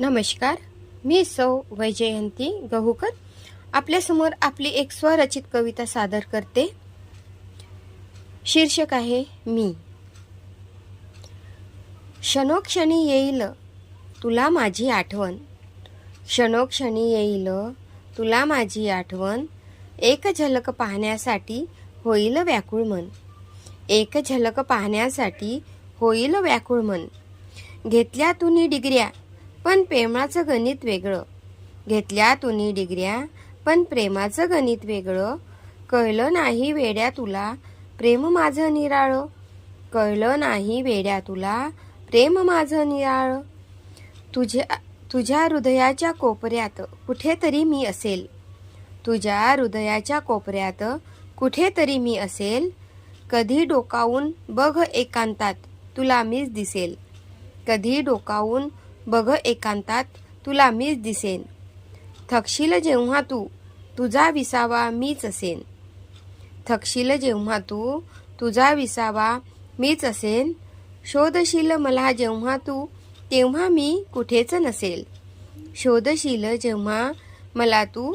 नमस्कार मी सौ वैजयंती गहूकर. आपल्यासमोर आपली एक स्वरचित कविता सादर करते. शीर्षक आहे मी. क्षणोक्षणी येईल तुला माझी आठवण. क्षणोक्षणी येईल तुला माझी आठवण. एक झलक पाहण्यासाठी होईल व्याकुळ मन. एक झलक पाहण्यासाठी होईल व्याकुळ मन. घेतल्या तुम्ही डिग्र्या पण प्रेमाचं गणित वेगळं. घेतल्या तुम्ही डिग्र्या पण प्रेमाचं गणित वेगळं. कळलं नाही वेड्या तुला प्रेम माझं निराळं. कळलं नाही वेड्या तुला प्रेम माझं निराळं. तुझ्या तुझ्या हृदयाच्या कोपऱ्यात कुठेतरी मी असेल. तुझ्या हृदयाच्या कोपऱ्यात कुठेतरी मी असेल. कधी डोकावून बघ एकांतात तुला मीच दिसेल. कधी डोकावून बघ एकांतात तुला मीच दिसेन. थकशील जेव्हा तू तुझा विसावा मीच असेन. थकशील जेव्हा तू तुझा विसावा मीच असेन. शोधशील मला जेव्हा तू तेव्हा मी कुठेच नसेल. शोधशील जेव्हा मला तू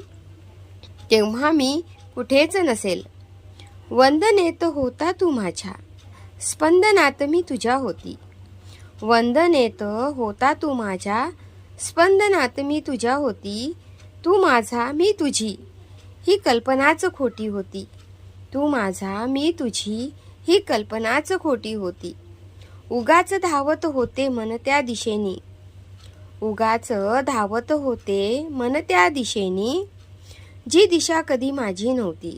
तेव्हा मी कुठेच नसेल. वंदनेत होता तू माझ्या. स्पंदनात मी तुझ्या होती. वंदनेत होता तू माझ्या. स्पंदनात मी तुझ्या होती तू माझा मी तुझी. ही कल्पनाच खोटी होती. तू माझा मी तुझी ही कल्पनाच खोटी होती. उगाच धावत होते मन त्या दिशेने. उगाच धावत होते मन त्या दिशेनी. जी दिशा कधी माझी नव्हती.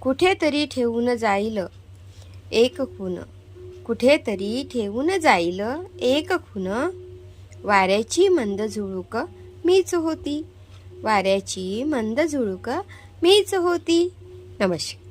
कुठेतरी ठेवून जाईल एक खून. कुठेतरी ठेवून जाईल एक खून. वाऱ्याची मंद झुळूक मीच होती. वाऱ्याची मंद झुळूक मीच होती. नमस्कार.